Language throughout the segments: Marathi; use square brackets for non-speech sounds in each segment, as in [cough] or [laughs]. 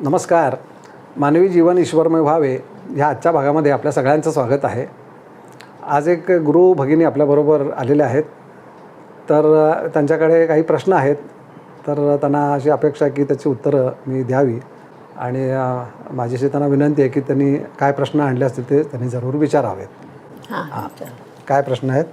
नमस्कार. मानवी जीवन ईश्वरमय व्हावे ह्या आजच्या भागामध्ये आपल्या सगळ्यांचं स्वागत आहे. आज एक गुरु भगिनी आपल्याबरोबर आलेले आहेत. तर त्यांच्याकडे काही प्रश्न आहेत. तर त्यांना अशी अपेक्षा आहे की त्याची उत्तरं मी द्यावी. आणि अ, माझी अशी त्यांना विनंती आहे की त्यांनी काय प्रश्न आणले असतील ते त्यांनी जरूर विचारावेत. हां काय प्रश्न आहेत?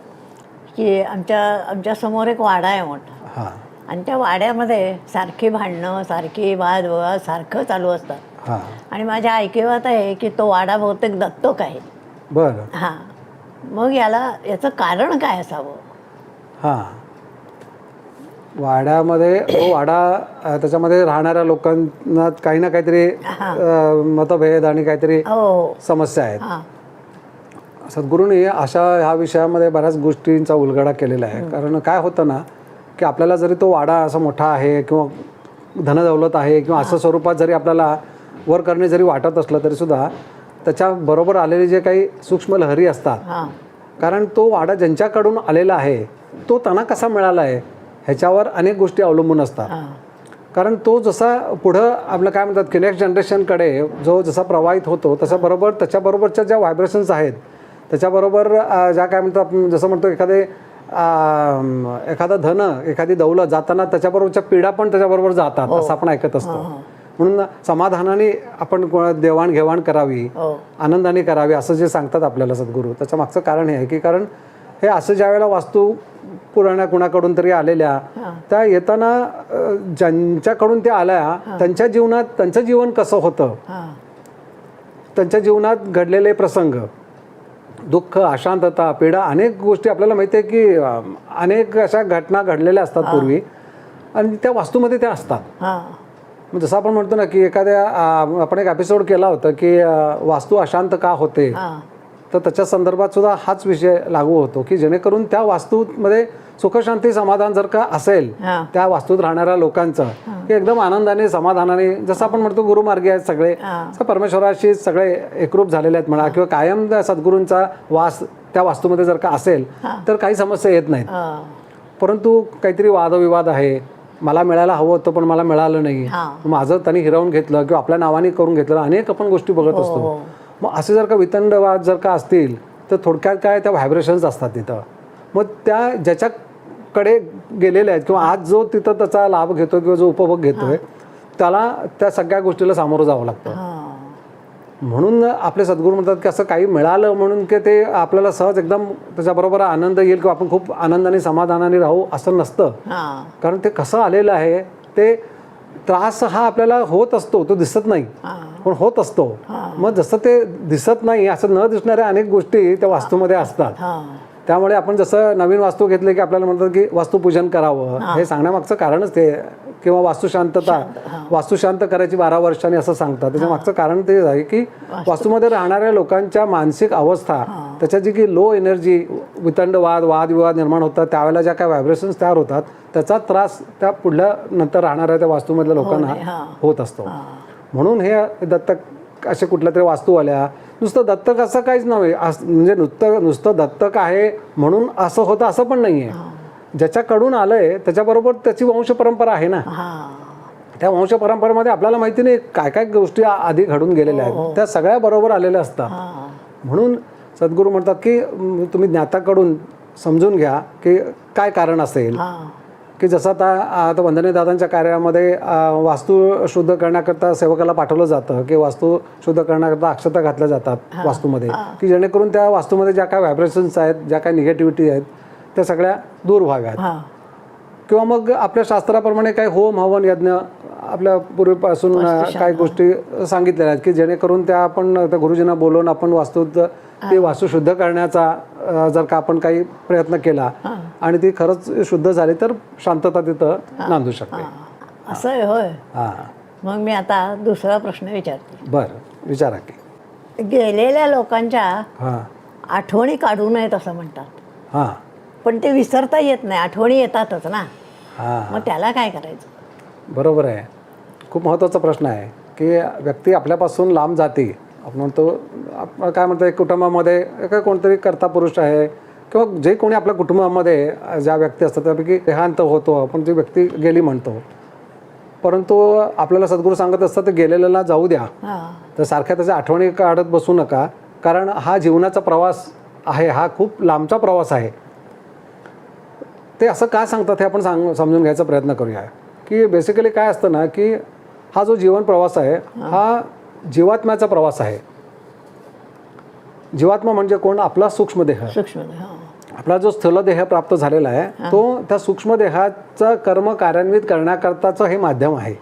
की आमच्या आमच्यासमोर एक वाडा आहे मोठा. हां. आणि त्या वाड्यामध्ये सारखी भांडणं सारखी वाद विवाद सारखं चालू असतात. हां. आणि माझ्या ऐकिवात आहे की तो वाडा बहुतेक दत्तक आहे. बरं. हां. मग याला याचं कारण काय असावं? हां. वाड्यामध्ये तो वाडा त्याच्यामध्ये राहणाऱ्या लोकांना काही ना काहीतरी मतभेद आणि काहीतरी हो हो. समस्या आहेत. हां. सद्गुरूंनी अशा ह्या विषयामध्ये बऱ्याच गोष्टींचा उलगडा केलेला आहे. कारण काय होतं ना की आपल्याला जरी तो वाडा असा मोठा आहे किंवा धनदौलत आहे किंवा असं स्वरूपात जरी आपल्याला वर करणे जरी वाटत असलं तरीसुद्धा त्याच्याबरोबर आलेले जे काही सूक्ष्म लहरी असतात कारण तो वाडा ज्यांच्याकडून आलेला आहे तो त्यांना कसा मिळाला आहे ह्याच्यावर अनेक गोष्टी अवलंबून असतात. कारण तो जसा पुढं आपलं काय म्हणतात की नेक्स्ट जनरेशनकडे जो जसा प्रवाहित होतो तसा बरोबर त्याच्याबरोबरच्या ज्या व्हायब्रेशन्स आहेत त्याच्याबरोबर ज्या काय म्हणतो आपण जसं म्हणतो एखादे एखादा धन एखादी दौलत जाताना त्याच्याबरोबरच्या पिढ्या पण त्याच्याबरोबर जातात असं आपण ऐकत असतो. म्हणून समाधानाने आपण देवाणघेवाण करावी हो. आनंदाने करावी असं जे सांगतात आपल्याला सद्गुरू त्याच्या मागचं कारण हे आहे की कारण हे असं ज्या वेळेला वास्तू पुराण्या कुणाकडून तरी आलेल्या त्या येताना ज्यांच्याकडून त्या आल्या त्यांच्या जीवनात त्यांचं जीवन कसं होतं? हां. त्यांच्या जीवनात घडलेले प्रसंग दुःख अशांतता पीडा अनेक गोष्टी आपल्याला माहिती आहे की अनेक अशा घटना घडलेल्या असतात पूर्वी. आणि त्या वास्तूमध्ये त्या असतात. जसं आपण म्हणतो ना की एखाद्या आपण एक एपिसोड केला होता की वास्तू अशांत का होते? तर त्याच्या संदर्भात सुद्धा हाच विषय लागू होतो की जेणेकरून त्या वास्तूमध्ये सुखशांती समाधान जर का असेल हां. त्या वास्तूत राहणाऱ्या लोकांचं की एकदम आनंदाने समाधानाने जसं आपण म्हणतो गुरुमार्गी आहेत सगळे हां. परमेश्वराशी सगळे एकरूप झालेले आहेत म्हणा किंवा कायम सद्गुरूंचा वास त्या वास्तूमध्ये जर का असेल तर काही समस्या येत नाहीत. हां. परंतु काहीतरी वादविवाद आहे मला मिळायला हवं होतं पण मला मिळालं नाही. हां. माझं त्यांनी हिरावून घेतलं किंवा आपल्या नावाने करून घेतलं अनेक आपण गोष्टी बघत असतो. हो. मग असे जर का वितंडवाद जर का असतील तर थोडक्यात काय त्या व्हायब्रेशन्स असतात तिथं. मग त्या ज्याच्याकडे गेलेल्या आहेत किंवा आज जो तिथं त्याचा लाभ घेतो किंवा जो उपभोग घेतोय त्याला त्या सगळ्या गोष्टीला सामोरं जावं लागतं. म्हणून आपले सद्गुरू म्हणतात की असं काही मिळालं म्हणून की ते आपल्याला सहज एकदम त्याच्याबरोबर आनंद येईल किंवा आपण खूप आनंदाने समाधानाने राहू असं नसतं. कारण ते कसं आलेलं आहे ते त्रास हा आपल्याला होत असतो तो दिसत नाही. पण होत असतो. मग जसं ते दिसत नाही असं न दिसणाऱ्या अनेक गोष्टी त्या वास्तूमध्ये असतात. त्यामुळे आपण जसं नवीन वास्तू घेतले की आपल्याला म्हणतात की वास्तुपूजन करावं हे. सांगण्यामागचं कारणच ते. किंवा वास्तुशांतता वास्तू शांत करायची बारा वर्षांनी असं सांगतात. त्याच्या मागचं कारण तेच आहे की वास्तूमध्ये राहणाऱ्या लोकांच्या मानसिक अवस्था त्याच्याची की लो एनर्जी वितंडवाद वादविवाद निर्माण होतात त्यावेळेला ज्या काय व्हायब्रेशन्स तयार होतात त्याचा त्रास त्या पुढल्या नंतर राहणाऱ्या त्या वास्तूमधल्या लोकांना हां. होत असतो. म्हणून हे दत्तक असे कुठल्या तरी वास्तू आल्या नुसतं दत्तक असं काहीच नव्हे. म्हणजे नुसतं नुसतं दत्तक आहे म्हणून असं होतं असं पण नाही आहे ज्याच्याकडून आलंय त्याच्याबरोबर त्याची वंश परंपरा आहे ना. हां. त्या वंश परंपरेमध्ये आपल्याला माहिती नाही काय काय गोष्टी आधी घडून गेलेल्या आहेत. त्या सगळ्या बरोबर आलेल्या असतात. हां. म्हणून सद्गुरू म्हणतात की तुम्ही ज्ञाताकडून समजून घ्या की काय कारण असेल. हां. की जसं आता आता वंदने दादांच्या कार्यामध्ये वास्तू शुद्ध करण्याकरता सेवकाला पाठवलं जातं की वास्तू शुद्ध करण्याकरता अक्षता घातल्या जातात वास्तूमध्ये. की जेणेकरून त्या वास्तूमध्ये ज्या काय व्हायब्रेशन्स आहेत ज्या काय निगेटिव्हिटी आहेत त्या सगळ्या दूर व्हाव्यात. किंवा मग आपल्या शास्त्राप्रमाणे काही होम हवन यज्ञ आपल्या पूर्वीपासून काही गोष्टी सांगितलेल्या आहेत की जेणेकरून त्या आपण त्या गुरुजींना बोलवून आपण वास्तूत ती वास्तू शुद्ध करण्याचा जर का आपण काही प्रयत्न केला आणि ती खरंच शुद्ध झाली तर शांतता तिथं नांदू शकते. असं आहे होय. हां. मग मी आता दुसरा प्रश्न विचारते. बरं विचारा की. गेलेल्या लोकांच्या हां. आठवणी काढू नयेत असं म्हणतात. हां. पण ते विसरता येत नाही आठवणी येतातच ना. हां. मग त्याला काय करायचं? बरोबर आहे. खूप महत्त्वाचा प्रश्न आहे की व्यक्ती आपल्यापासून लांब जाते आपण म्हणतो आपण काय म्हणतो एक कुटुंबामध्ये काय कोणतरी कर्ता पुरुष आहे किंवा जे कोणी आपल्या कुटुंबामध्ये ज्या व्यक्ती असतात त्यापैकी देहांत होतो आपण ती व्यक्ती गेली म्हणतो. परंतु आपल्याला सद्गुरू सांगत असतात ते गेलेल्याला जाऊ द्या. तर सारख्या त्याच्या आठवणी काढत बसू नका कारण हा जीवनाचा प्रवास आहे हा खूप लांबचा प्रवास आहे. ते असं का सांगतात हे आपण सांग समजून घ्यायचा प्रयत्न करूया. की बेसिकली काय असतं ना की हा जो जीवन प्रवास आहे हा जीवात्म्याचा प्रवास आहे. जीवात्मा म्हणजे कोण? आपला सूक्ष्मदेह सूक्ष्म हा. आपला जो स्थूलदेह प्राप्त झालेला आहे तो त्या सूक्ष्मदेहाचं कर्म कार्यान्वित करण्याकरताचं हे माध्यम आहे.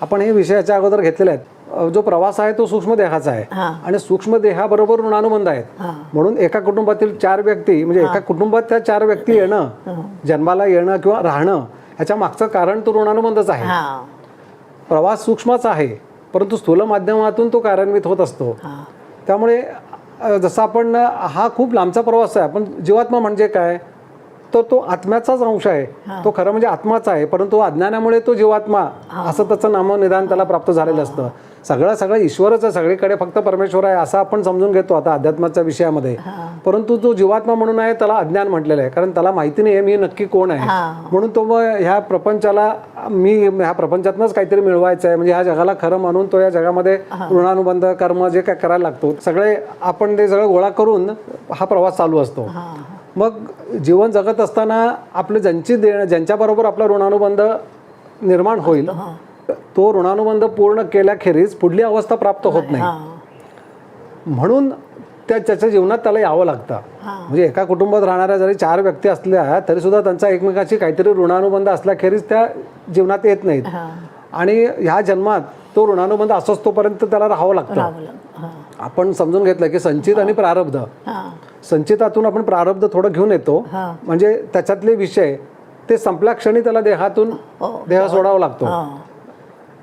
आपण हे विषयाच्या अगोदर घेतलेले आहेत. जो प्रवास आहे तो सूक्ष्मदेहाचा आहे. आणि सूक्ष्मदेहाबरोबर ऋणानुबंध आहेत. म्हणून एका कुटुंबातील चार व्यक्ती म्हणजे एका कुटुंबात त्या चार व्यक्ती येणं जन्माला येणं किंवा राहणं ह्याच्या मागचं कारण तो ऋणानुबंधच आहे. प्रवास सूक्ष्मच आहे. परंतु स्थूल माध्यमातून तो कार्यान्वित होत असतो. त्यामुळे जसं आपण हा खूप लांबचा प्रवास आहे. पण जीवात्मा म्हणजे काय? तर तो आत्म्याचाच अंश आहे. तो खरं म्हणजे आत्माच आहे. परंतु अज्ञानामुळे तो जीवात्मा असं त्याचं नामनिदान त्याला प्राप्त झालेलं असतं. सगळं सगळं ईश्वरच आहे सगळीकडे फक्त परमेश्वर आहे असं आपण समजून घेतो आता अध्यात्माच्या विषयामध्ये. परंतु जो जीवात्मा म्हणून आहे त्याला अज्ञान म्हटलेलं आहे. कारण त्याला माहिती नाही आहे मी नक्की कोण आहे. म्हणून तो मग ह्या प्रपंचाला मी ह्या प्रपंचातनंच काहीतरी मिळवायचं आहे. म्हणजे ह्या जगाला खरं मानून तो या जगामध्ये ऋणानुबंध कर्म जे काय करायला लागतो सगळे आपण ते सगळं गोळा करून हा प्रवास चालू असतो. मग जीवन जगत असताना आपले ज्यांची दे ज्यांच्याबरोबर आपला ऋणानुबंध निर्माण होईल तो ऋणानुबंध पूर्ण केल्याखेरीज पुढली अवस्था प्राप्त होत नाही. म्हणून त्या त्याच्या जीवनात त्याला यावं लागतं. म्हणजे एका कुटुंबात राहणाऱ्या जरी चार व्यक्ती असल्या तरी सुद्धा त्यांचा एकमेकाशी काहीतरी ऋणानुबंध असल्याखेरीज त्या जीवनात येत नाहीत. आणि ह्या जन्मात तो ऋणानुबंध असोच तोपर्यंत त्याला राहावं लागतं. आपण समजून घेतलं की संचित आणि प्रारब्ध. संचितातून आपण प्रारब्ध थोडं घेऊन येतो. म्हणजे त्याच्यातले विषय ते संपल्या क्षणी त्याला देहातून हो. देह सोडावा लागतो.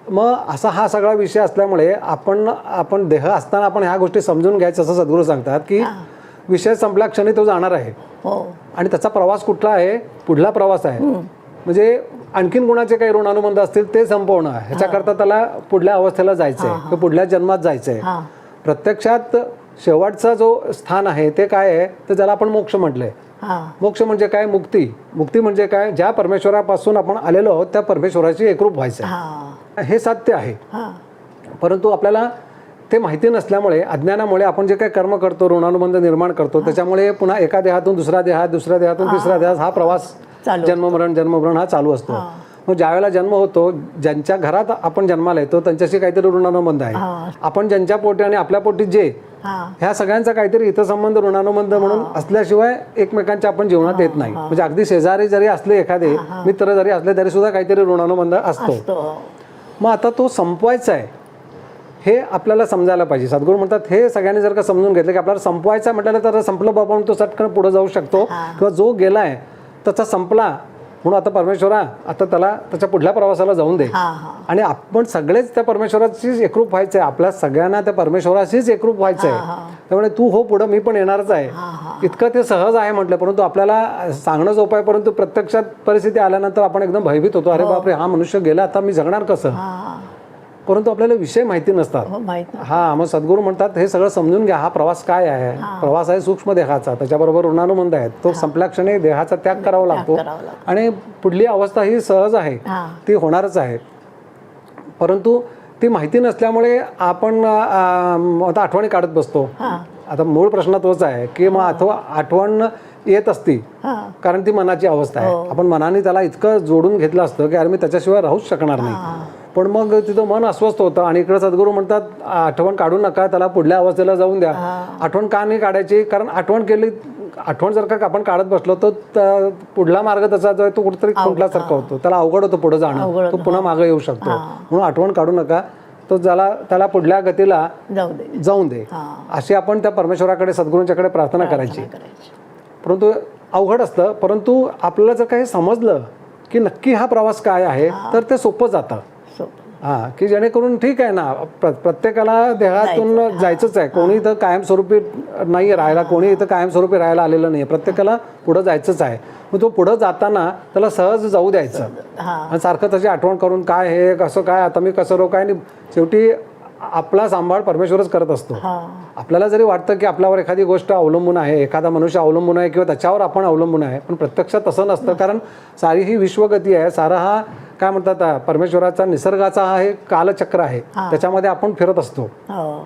मग असा हा सगळा विषय असल्यामुळे आपण आपण देह असताना आपण ह्या गोष्टी समजून घ्यायचं असं सद्गुरू सांगतात की विषय संपल्या क्षणी तो जाणार आहे. हो. आणि त्याचा प्रवास कुठला आहे? पुढला प्रवास आहे. म्हणजे आणखीन गुणाचे काही ऋणानुबंध असतील ते संपवणं. ह्याच्याकरता त्याला पुढल्या अवस्थेला जायचं आहे किंवा पुढल्या जन्मात जायचं आहे प्रत्यक्षात शेवटचा जो स्थान आहे ते काय आहे? तर ज्याला आपण मोक्ष म्हटलंय. हा. मोक्ष म्हणजे काय? मुक्ती. मुक्ती म्हणजे काय? ज्या परमेश्वरापासून आपण आलेलो आहोत त्या परमेश्वराची एकरूप व्हायचं हा सत्य आहे. हा. परंतु आपल्याला ते माहिती नसल्यामुळे अज्ञानामुळे आपण जे काही कर्म करतो ऋणानुबंध निर्माण करतो त्याच्यामुळे पुन्हा एका देहातून दुसऱ्या देहात दुसऱ्या देहातून तिसऱ्या देहात हा प्रवास जन्ममरण जन्ममरण हा चालू असतो. मग ज्यावेळेला जन्म होतो ज्यांच्या घरात आपण जन्माला येतो त्यांच्याशी काहीतरी ऋणानुबंध आहे. आपण ज्यांच्या पोटी आणि आपल्या पोटी जे हा. ह्या सगळ्यांचा काहीतरी हितसंबंध ऋणानुबंध म्हणून असल्याशिवाय एकमेकांच्या आपण जीवनात येत नाही. म्हणजे अगदी शेजारी जरी असले एखादे मित्र जरी असले तरी सुद्धा काहीतरी ऋणानुबंध असतो. मग आता तो संपवायचा आहे. हे आपल्याला समजायला पाहिजे. सद्गुरू म्हणतात हे सगळ्यांनी जर का समजून घेतलं की आपल्याला संपवायचा म्हटलं तर संपलं बाबा म्हणून तो चटकन पुढे जाऊ शकतो किंवा जो गेलाय त्याचा संपला म्हणून आता परमेश्वरा आता त्याला त्याच्या पुढल्या प्रवासाला जाऊन दे. हा हा. आणि आपण सगळेच त्या परमेश्वराचीच एकरूप व्हायचं आहे आपल्या सगळ्यांना त्या परमेश्वराशीच एकरूप व्हायचं आहे त्यामुळे तू हो पुढं मी पण येणारच आहे. इतकं ते सहज आहे म्हटलं परंतु आपल्याला सांगणं सोपं आहे परंतु प्रत्यक्षात परिस्थिती आल्यानंतर आपण एकदम भयभीत होतो. अरे बापरे हा मनुष्य गेला आता मी जगणार कसं? हा. परंतु आपल्याला विषय माहिती नसतात. हो नाही. हा मग सद्गुरू म्हणतात हे सगळं समजून घ्या हा प्रवास काय आहे? प्रवास आहे सूक्ष्म देहाचा त्याच्याबरोबर ऋणानुबंध आहेत. तो संपल्या क्षणी देहाचा त्याग करावा लागतो. आणि पुढली अवस्था ही सहज आहे. हा. ती होणारच आहे. परंतु ती माहिती नसल्यामुळे आपण आता आठवणी काढत बसतो. हा. आता मूळ प्रश्न तोच आहे की मग अथवा आठवण येत असती हा. कारण ती मनाची अवस्था आहे. आपण मनाने त्याला इतकं जोडून घेतलं असतं की अरे मी त्याच्याशिवाय राहूच शकणार नाही. पण मग तिथं मन अस्वस्थ होतं आणि इकडे सद्गुरू म्हणतात आठवण काढू नका त्याला पुढल्या अवस्थेला जाऊन द्या. आठवण का नाही काढायची? कारण आठवण केली आठवण जर का आपण काढत बसलो तर त- पुढला मार्ग त्याचा जो आहे तो कुठेतरी खुंटल्यासारखा होतो. त्याला अवघड होतो पुढे जाणं. तो पुन्हा मागे येऊ शकतो. म्हणून आठवण काढू नका. तो ज्याला त्याला पुढल्या गतीला जाऊ दे. जाऊन दे. अशी आपण त्या परमेश्वराकडे सद्गुरूंच्याकडे प्रार्थना करायची. परंतु अवघड असतं. परंतु आपल्याला जर काही समजलं की नक्की हा प्रवास काय आहे तर ते सोपं जातं. हा की जेणेकरून ठीक आहे ना प्र- प्रत्येकाला देहातून जायचंच आहे. कोणी इथं कायमस्वरूपी नाही राहायला कोणी इथं कायमस्वरूपी राहायला आलेलं नाही प्रत्येकाला पुढं जायचंच आहे. मग तो पुढं जाताना त्याला सहज जाऊ द्यायचं. हा. आणि सारखं त्याची आठवण करून काय हे कसं काय आता मी कसं रो काय शेवटी आपला सांभाळ परमेश्वरच करत असतो. आपल्याला जरी वाटतं की आपल्यावर एखादी गोष्ट अवलंबून आहे एखादा मनुष्य अवलंबून आहे किंवा त्याच्यावर आपण अवलंबून आहे पण प्रत्यक्षात तसं नसतं. कारण सारी ही विश्वगती आहे. सारा हा काय म्हणतात परमेश्वराचा निसर्गाचा हा हे कालचक्र आहे. त्याच्यामध्ये आपण फिरत असतो. हो.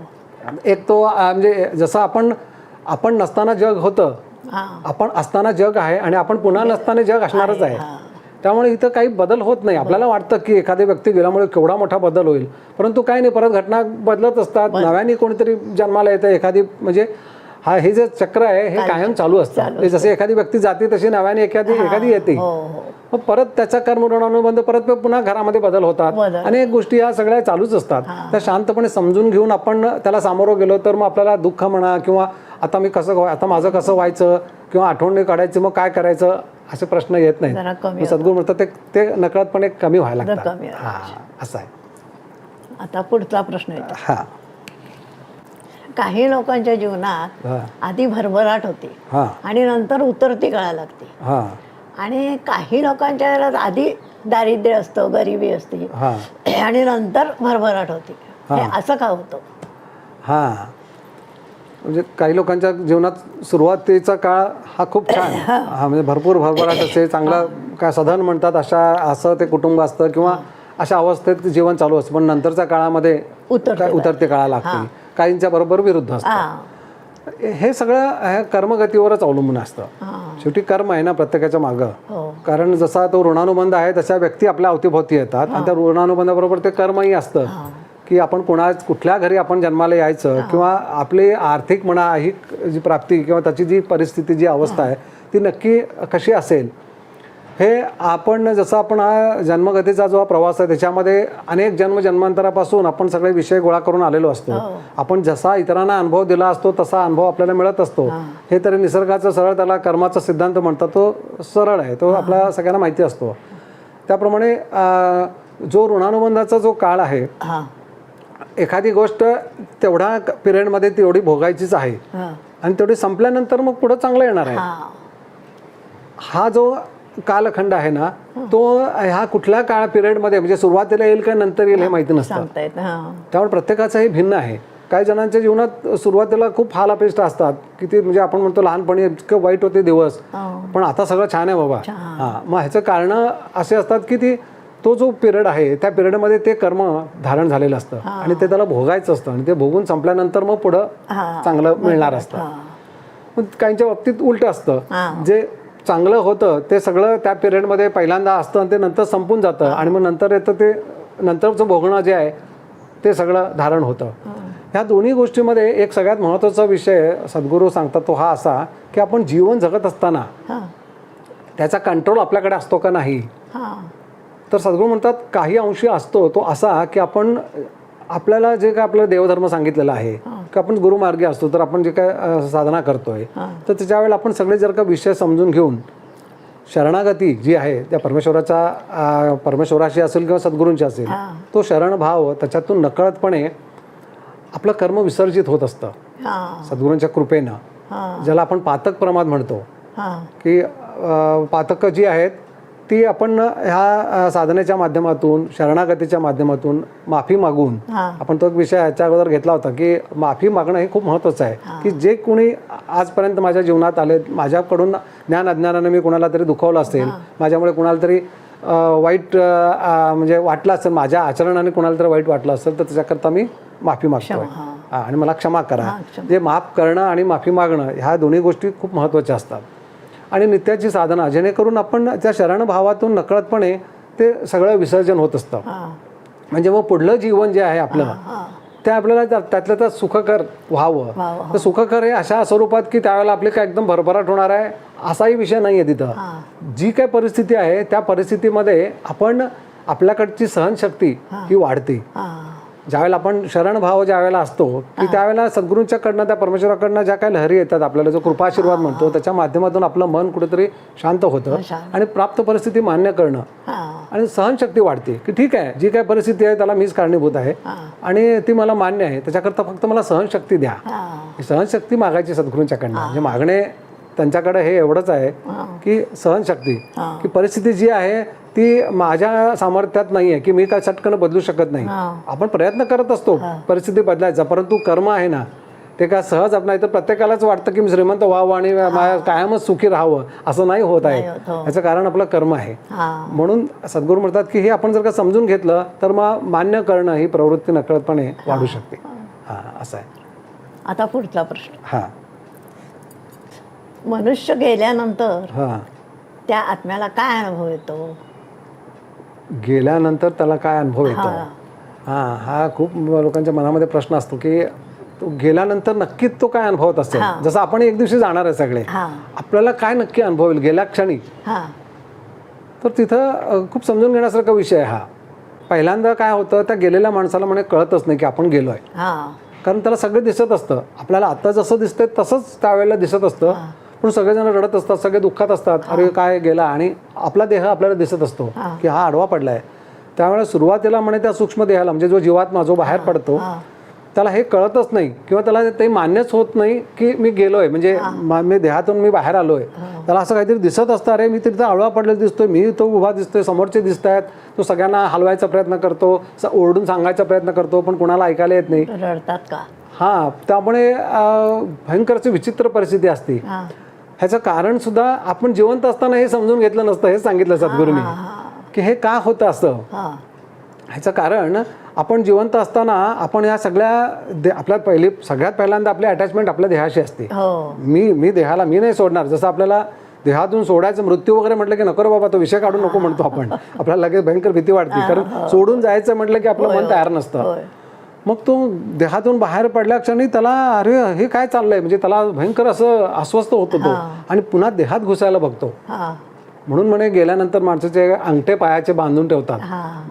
एक तो म्हणजे जसं आपण आपण नसताना जग होतं आपण असताना जग आहे आणि आपण पुन्हा नसताना जग असणारच आहे. त्यामुळे इथं काही बदल होत नाही. आपल्याला वाटतं की एखादी व्यक्ती गेल्यामुळे केवढा मोठा बदल होईल. परंतु काय नाही परत घटना बदलत असतात. नव्याने कोणीतरी जन्माला येतं एखादी म्हणजे हा हे जे चक्र आहे हे कायम चालू असतं. जसे एखादी व्यक्ती जाते तशी नव्याने एखादी एखादी येते. हो हो. मग परत त्याचा कर्म ऋणानुबंध परत पुन्हा घरामध्ये बदल होतात. अनेक गोष्टी या सगळ्या चालूच असतात. त्या शांतपणे समजून घेऊन आपण त्याला सामोरं गेलो तर मग आपल्याला दुःख म्हणा किंवा आता मी कसं आता माझं कसं व्हायचं किंवा आठवण काढायची मग काय करायचं असे प्रश्न येत नाही सद्गुरू म्हणतात ते ते नकळतपणे कमी व्हायला लागतात. असं आहे. आता पुढचा प्रश्न हा. काही लोकांच्या जीवनात आधी भरभराट होती. आणि नंतर उतरती कळा लागते. हा. आणि काही लोकांच्या घरात आधी दारिद्र्य असतं गरिबी असते. [clears throat] आणि नंतर भरभराट होती. हे. असं का होतं? हा. म्हणजे काही लोकांच्या जीवनात सुरुवातीचा काळ हा खूप छान. [clears throat] हा. म्हणजे भरपूर भरभराट असते चांगला काय सधन म्हणतात अशा असं ते कुटुंब असतं किंवा अशा अवस्थेत जीवन चालू असतं. पण नंतरच्या काळामध्ये उतरते काळा लागते. काहींच्या बरोबर विरुद्ध असतं. हा. सगळं हे कर्मगतीवरच अवलंबून असतं. शेवटी कर्म आहे ना प्रत्येकाच्या मागं. हो. कारण जसा तो ऋणानुबंध आहे तशा व्यक्ती आपल्या अवतीभोवती येतात. आणि त्या ऋणानुबंधाबरोबर ते कर्मही असतं. की आपण कोणा कुठल्या घरी आपण जन्माला यायचं किंवा आपली आर्थिक म्हणा ही जी प्राप्ती किंवा त्याची जी परिस्थिती जी अवस्था आहे ती नक्की कशी असेल हे आपण जसं आपण हा जन्मगतीचा जो हा प्रवास आहे त्याच्यामध्ये अनेक जन्म जन्मांतरापासून आपण सगळे विषय गोळा करून आलेलो असतो. आपण जसा इतरांना अनुभव दिला असतो तसा अनुभव आपल्याला मिळत असतो. हे. तरी निसर्गाचं सरळ त्याला कर्माचा सिद्धांत म्हणतात तो सरळ आहे तो आपल्या सगळ्यांना माहिती असतो. त्याप्रमाणे जो ऋणानुबंधाचा जो काळ आहे हा. एखादी गोष्ट तेवढ्या पिरियडमध्ये तेवढी भोगायचीच आहे. हा. आणि तेवढी संपल्यानंतर मग पुढं चांगलं येणार आहे. हा. हा जो कालखंड आहे ना तो ह्या कुठल्या काळ पिरियडमध्ये म्हणजे सुरुवातीला येईल का नंतर येईल हे माहिती नसतं. त्यामुळे प्रत्येकाचं हे. भिन्न आहे. काही जणांच्या जीवनात सुरुवातीला खूप हाल अपेष्ट असतात किती म्हणजे आपण म्हणतो लहानपणी इतकं वाईट होते दिवस. हो. पण आता सगळं छान आहे बाबा. हां मग ह्याचं कारण असे असतात की ती तो जो पिरियड आहे त्या पिरियडमध्ये ते कर्म धारण झालेलं असतं. आणि ते त्याला भोगायचं असतं. आणि ते भोगून संपल्यानंतर मग पुढं चांगलं मिळणार असतं. काहींच्या बाबतीत उलट असतं. जे चांगलं होतं ते सगळं त्या पिरियडमध्ये पहिल्यांदा असतं आणि ते नंतर संपून जातं. आणि मग नंतर येतं ते नंतरचं भोगणं जे आहे ते सगळं धारण होतं. ह्या दोन्ही गोष्टीमध्ये एक सगळ्यात महत्त्वाचा विषय सद्गुरू सांगतात तो हा असा की आपण जीवन जगत असताना त्याचा कंट्रोल आपल्याकडे असतो का नाही? तर सद्गुरू म्हणतात काही अंशी असतो तो असा की आपण आपल्याला जे काय आपलं देवधर्म सांगितलेला आहे की आपण गुरुमार्गी असतो तर आपण जे काय साधना करतोय तर त्याच्या वेळेला आपण सगळे जर का विषय समजून घेऊन शरणागती जी आहे त्या परमेश्वराच्या अ, परमेश्वराशी असेल किंवा सद्गुरूंची असेल तो शरणभाव त्याच्यातून नकळतपणे आपलं कर्म विसर्जित होत असतं. सद्गुरूंच्या कृपेनं. ज्याला आपण पातक प्रमाद म्हणतो की पातकं जी आहेत ती आपण ह्या साधनेच्या माध्यमातून शरणागतीच्या माध्यमातून माफी मागून आपण तो एक विषय याच्या अगोदर घेतला होता की माफी मागणं हे खूप महत्त्वाचं आहे. की जे कोणी आजपर्यंत माझ्या जीवनात आले माझ्याकडून ज्ञान अज्ञानाने मी कुणाला तरी दुखवलं असेल माझ्यामुळे कुणाला तरी वाईट म्हणजे वाटलं असेल माझ्या आचरणाने कुणाला तरी वाईट वाटलं असेल तर त्याच्याकरता मी माफी मागतोय. हा, आणि मला क्षमा करा. जे माफ करणं आणि माफी मागणं ह्या दोन्ही गोष्टी खूप महत्त्वाच्या असतात. आणि नित्याची साधना जेणेकरून आपण त्या शरणभावातून नकळतपणे ते सगळं विसर्जन होत असतं. हा. म्हणजे मग पुढलं जीवन जे आहे आपलं हा ते आपल्याला त्या- त्यातलं त्यात सुखकर व्हावं. व्हावं, तर सुखकर हे अशा स्वरूपात की त्यावेळेला आपली काय एकदम भरभराट होणार आहे असाही विषय नाही आहे तिथं. हा. जी काय परिस्थिती आहे त्या परिस्थितीमध्ये आपण आपल्याकडची सहनशक्ती ही वाढते. हा. ज्यावेळेला आपण शरणभाव ज्या वेळेला असतो की त्यावेळेला सद्गुरूंच्याकडनं त्या परमेश्वराकडनं ज्या काही लहरी येतात आपल्याला जो कृपाशीर्वाद म्हणतो त्याच्या माध्यमातून आपलं मन कुठेतरी शांत होतं. आणि प्राप्त परिस्थिती मान्य करणं. आणि सहनशक्ती वाढते की ठीक आहे जी काय परिस्थिती आहे त्याला मीच कारणीभूत आहे. आणि ती मला मान्य आहे त्याच्याकरता फक्त मला सहनशक्ती द्या. सहनशक्ती मागायची सद्गुरूंच्याकडनं. म्हणजे मागणे त्यांच्याकडे हे एवढंच आहे. की सहनशक्ती. की परिस्थिती जी आहे ती माझ्या सामर्थ्यात नाही आहे की मी काय चटकन बदलू शकत नाही. आपण प्रयत्न करत असतो परिस्थिती बदलायचा परंतु कर्म आहे ना ते काय सहज आप नाही तर प्रत्येकालाच वाटतं की मी श्रीमंत व्हावं आणि माझ्या कायमच सुखी राहावं असं नाही होत आहे. हो. याचं कारण आपलं कर्म आहे. म्हणून सद्गुरू म्हणतात की हे आपण जर का समजून घेतलं तर मग मान्य करणं ही प्रवृत्ती नकळतपणे वाढू शकते. हा असं आहे. आता पुढचा प्रश्न. हा. मनुष्य गेल्यानंतर हा. त्या आत्म्याला काय अनुभव येतो? गेल्यानंतर त्याला काय अनुभव येतो? हा. हा खूप लोकांच्या मनामध्ये प्रश्न असतो की तो गेल्यानंतर नक्कीच तो काय अनुभवत असेल? हा. जसं आपण एक दिवशी जाणार आहे सगळे. आपल्याला काय नक्की अनुभव येईल गेल्या क्षणी? तर तिथं खूप समजून घेण्यासारखा विषय आहे हा. पहिल्यांदा काय होतं त्या गेलेल्या माणसाला म्हणे कळतच नाही की आपण गेलो आहे हा. कारण त्याला सगळं दिसत असतं. आपल्याला आता जसं दिसतंय तसंच त्यावेळेला दिसत असतं. पण सगळेजण रडत असतात सगळे दुःखात असतात. अरे काय गेला? आणि आपला देह आपल्याला दिसत असतो की हा आडवा पडलाय. त्यामुळे सुरुवातीला म्हणे त्या सूक्ष्म देहाला म्हणजे जो जीवात्मा जो बाहेर पडतो त्याला हे कळतच नाही किंवा त्याला ते मान्यच होत नाही की मी गेलोय. म्हणजे मा- देहातून मी बाहेर आलोय. त्याला असं काहीतरी दिसत असतं अरे मी तिथं आळवा पडलेला दिसतोय मी तो उभा दिसतोय समोरचे दिसत आहेत तो सगळ्यांना हलवायचा प्रयत्न करतो ओरडून सांगायचा प्रयत्न करतो पण कोणाला ऐकायला येत नाही. रडतात का? हा त्यामुळे भयंकरची विचित्र परिस्थिती असते. ह्याचं कारण सुद्धा आपण जिवंत असताना हे समजून घेतलं नसतं हे सांगितलं सद्गुरूंनी. की हे का होतं असं? हा. ह्याचं कारण आपण जिवंत असताना आपण या सगळ्या दे आपल्यात पहिली सगळ्यात पहिल्यांदा आपली अटॅचमेंट आपल्या देहाशी असते. हो. मी मी देहाला मी नाही सोडणार. जसं आपल्याला देहातून सोडायचं मृत्यू वगैरे म्हटलं की नको बाबा तो विषय काढू नको म्हणतो आपण. [laughs] आपल्याला लगेच भयंकर भीती वाटते. कारण सोडून जायचं म्हटलं की आपलं मन तयार नसतं. मग तो देहातून बाहेर पडल्या क्षणी त्याला अरे हे काय चाललंय? म्हणजे त्याला भयंकर असं अस्वस्थ होतो तो आणि पुन्हा देहात घुसायला बघतो. म्हणून म्हणे गेल्यानंतर माणसाचे अंगठे पायाचे बांधून ठेवतात.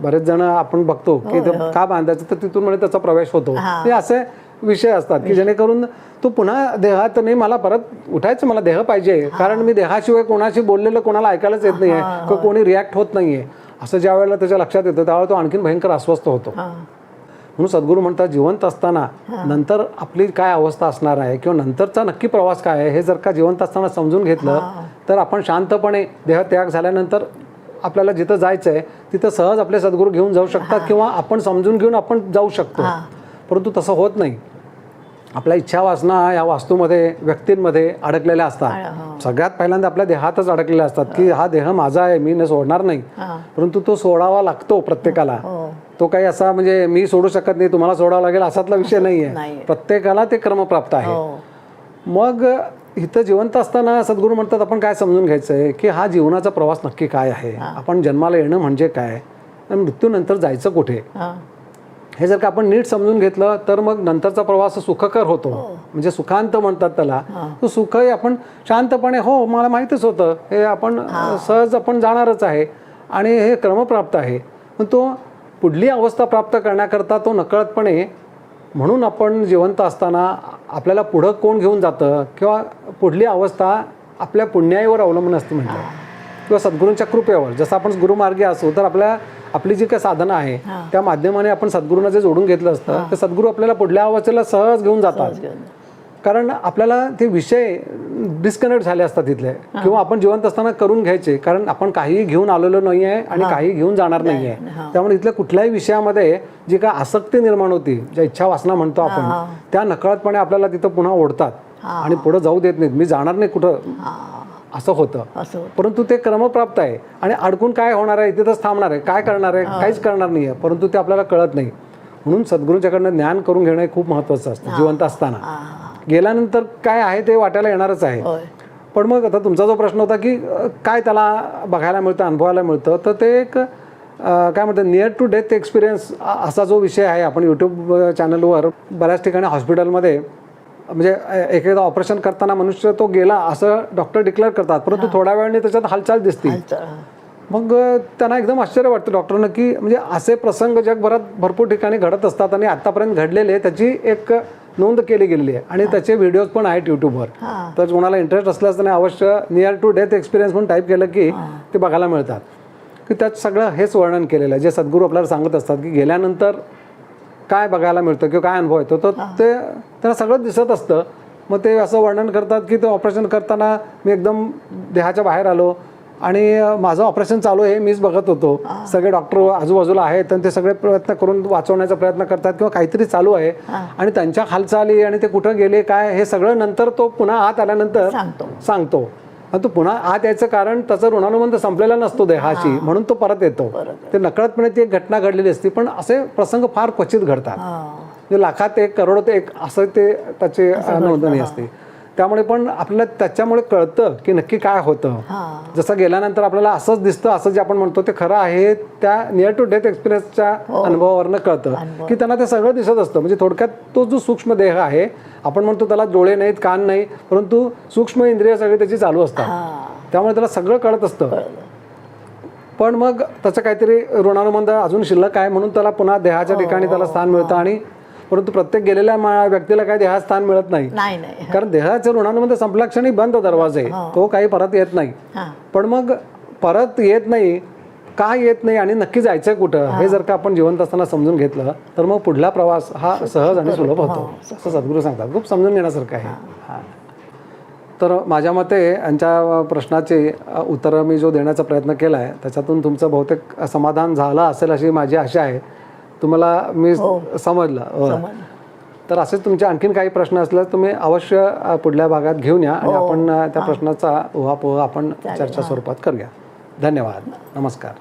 बरेच जण आपण बघतो की का बांधायचं तर तिथून म्हणे त्याचा प्रवेश होतो. हे. असे विषय असतात की जेणेकरून तो पुन्हा देहात नाही मला परत उठायचं मला देह पाहिजे. कारण मी देहाशिवाय कोणाशी बोललेलं कोणाला ऐकायलाच येत नाहीये. किंवा कोणी रिॲक्ट होत नाहीये. असं ज्या वेळेला त्याच्या लक्षात येतं त्यावेळेला तो आणखीन भयंकर अस्वस्थ होतो. म्हणून सद्गुरू म्हणतात जिवंत असताना नंतर आपली काय अवस्था असणार आहे किंवा नंतरचा नक्की प्रवास काय आहे हे जर का जिवंत असताना समजून घेतलं तर आपण शांतपणे देहत्याग झाल्यानंतर आपल्याला जिथं जायचं आहे तिथं सहज आपले सद्गुरू घेऊन जाऊ शकतात किंवा आपण समजून घेऊन आपण जाऊ शकतो. परंतु तसं होत नाही. आपल्या इच्छा वासना या वास्तूमध्ये व्यक्तींमध्ये अडकलेल्या असतात. सगळ्यात पहिल्यांदा आपल्या देहातच अडकलेल्या असतात की हा देह माझा आहे मी न सोडणार नाही. हा. परंतु तो सोडावा लागतो प्रत्येकाला. हो. तो काही असा म्हणजे मी सोडू शकत नाही तुम्हाला सोडावं लागेल असातला विषय नाहीये. नाहीये. प्रत्येकाला ते क्रमप्राप्त आहे. हो. मग इथं जिवंत असताना सद्गुरू म्हणतात आपण काय समजून घ्यायचंय की हा जीवनाचा प्रवास नक्की काय आहे? आपण जन्माला येणं म्हणजे काय? आणि मृत्यूनंतर जायचं कुठे? हा. हे जर का आपण नीट समजून घेतलं तर मग नंतरचा प्रवास सुखकर होतो. म्हणजे सुखांत म्हणतात त्याला. तो सुखही आपण शांतपणे हो मला माहितीच होतं. हे आपण सहज आपण जाणारच आहे. आणि हे क्रमप्राप्त आहे. पण तो पुढली अवस्था प्राप्त करण्याकरता तो नकळतपणे म्हणून आपण जिवंत असताना आपल्याला पुढं कोण घेऊन जातं किंवा पुढली अवस्था आपल्या पुण्याईवर अवलंबून असते म्हटलं. किंवा सद्गुरूंच्या कृपेवर. जसं आपण गुरुमार्गी असू तर आपल्या आपली जी काही साधनं आहे त्या माध्यमाने आपण सद्गुरूंना जे जोडून घेतलं असतं ते सद्गुरू आपल्याला पुढल्या अवस्थेला सहज घेऊन जातात. कारण आपल्याला ते विषय डिस्कनेक्ट झाले असतात तिथले. किंवा आपण जिवंत असताना करून घ्यायचे कारण आपण काहीही घेऊन आलेलो नाही आहे आणि काही घेऊन जाणार नाही आहे त्यामुळे इथल्या कुठल्याही विषयामध्ये जी काय आसक्ती निर्माण होती ज्या इच्छा वासना म्हणतो आपण त्या नकळतपणे आपल्याला तिथं पुन्हा ओढतात आणि पुढे जाऊ देत नाहीत. मी जाणार नाही कुठं. असं होतं. परंतु ते क्रमप्राप्त आहे. आणि अडकून काय होणार आहे? तिथंच थांबणार आहे. काय करणार आहे? काहीच करणार नाही आहे परंतु ते आपल्याला कळत नाही. म्हणून सद्गुरूंच्याकडनं ज्ञान करून घेणं हे खूप महत्त्वाचं असतं. जिवंत असताना. गेल्यानंतर काय आहे ते वाटायला येणारच आहे. पण मग आता तुमचा जो प्रश्न होता की काय त्याला बघायला मिळतं अनुभवायला मिळतं तर ते एक काय म्हणतात नियर टू डेथ एक्सपिरियन्स असा जो विषय आहे आपण यूट्यूब चॅनलवर बऱ्याच ठिकाणी हॉस्पिटलमध्ये म्हणजे एखादा ऑपरेशन करताना मनुष्य तो गेला असं डॉक्टर डिक्लेअर करतात परंतु थोड्या वेळाने त्याच्यात हालचाल दिसते. मग त्यांना एकदम आश्चर्य वाटतं डॉक्टरनं की म्हणजे असे प्रसंग जगभरात भरपूर ठिकाणी घडत असतात आणि आतापर्यंत घडलेले त्याची एक नोंद केली गेलेली आहे. आणि त्याचे व्हिडिओज पण आहेत यूट्यूबवर. तर कोणाला इंटरेस्ट असल्यास त्याने अवश्य नियर टू डेथ एक्सपिरियन्स म्हणून टाईप केलं की ते बघायला मिळतात. की त्यात सगळं हेच वर्णन केलेलं आहे. जे सद्गुरू आपल्याला सांगत असतात की गेल्यानंतर काय बघायला मिळतं किंवा काय अनुभव येतो तर ते त्यांना सगळं दिसत असतं. मग ते असं वर्णन करतात की ते ऑपरेशन करताना मी एकदम देहाच्या बाहेर आलो आणि माझं ऑपरेशन चालू आहे मीच बघत होतो. सगळे डॉक्टर आजूबाजूला आहेत आणि ते सगळे प्रयत्न करून वाचवण्याचा प्रयत्न करतात किंवा काहीतरी चालू आहे. आणि त्यांच्या हालचाली आणि ते कुठं गेले काय हे सगळं नंतर तो पुन्हा आत आल्यानंतर सांगतो. आणि तो पुन्हा आत यायचं कारण त्याचा ऋणानुबंध संपलेला नसतो देहाशी म्हणून तो परत येतो. ते नकळतपणे ती एक घटना घडलेली असते पण असे प्रसंग फार क्वचित घडतात. म्हणजे लाखात एक करोड एक असं ते त्याची नोंदणी असते. त्यामुळे पण आपल्याला त्याच्यामुळे कळतं की नक्की काय होतं. हा. जसं गेल्यानंतर आपल्याला असंच दिसतं असं जे आपण म्हणतो ते खरं आहे त्या नियर टू डेथ एक्सपिरियन्सच्या अनुभवावरनं कळतं. की त्यांना ते सगळं दिसत असतं. म्हणजे थोडक्यात तो जो सूक्ष्म देह आहे आपण म्हणतो त्याला डोळे नाहीत कान नाही परंतु सूक्ष्म इंद्रिय सगळे त्याची चालू असतात. हा. त्यामुळे त्याला सगळं कळत असतं. पण मग त्याचं काहीतरी ऋणानुबंध अजून शिल्लक आहे म्हणून त्याला पुन्हा देहाच्या ठिकाणी त्याला स्थान मिळतं आणि परंतु प्रत्येक गेलेल्या व्यक्तीला काही देहात स्थान मिळत नाही. नाही नाही. कारण देहाचं ऋणानुबंध संपल्या क्षणी बंद दरवाजे. तो काही परत येत नाही. हा. पण मग परत येत नाही का येत नाही आणि नक्की जायचंय कुठं हे. जर का आपण जिवंत असताना समजून घेतलं तर मग पुढला प्रवास हा सहज आणि सुलभ होतो. असं सद्गुरू सांगतात. खूप समजून घेण्यासारखं आहे. हा. तर माझ्या मते यांच्या प्रश्नाचे उत्तरं मी जो देण्याचा प्रयत्न केला आहे त्याच्यातून तुमचं बहुतेक समाधान झालं असेल अशी माझी आशा आहे. तुम्हाला मी समजलं. हो. तर असेच तुमचे आणखीन काही प्रश्न असल्यास तुम्ही अवश्य पुढल्या भागात घेऊन या आणि आपण अ, त्या प्रश्नाचा उहापोह आपण चर्चा स्वरूपात करूया. धन्यवाद. नमस्कार.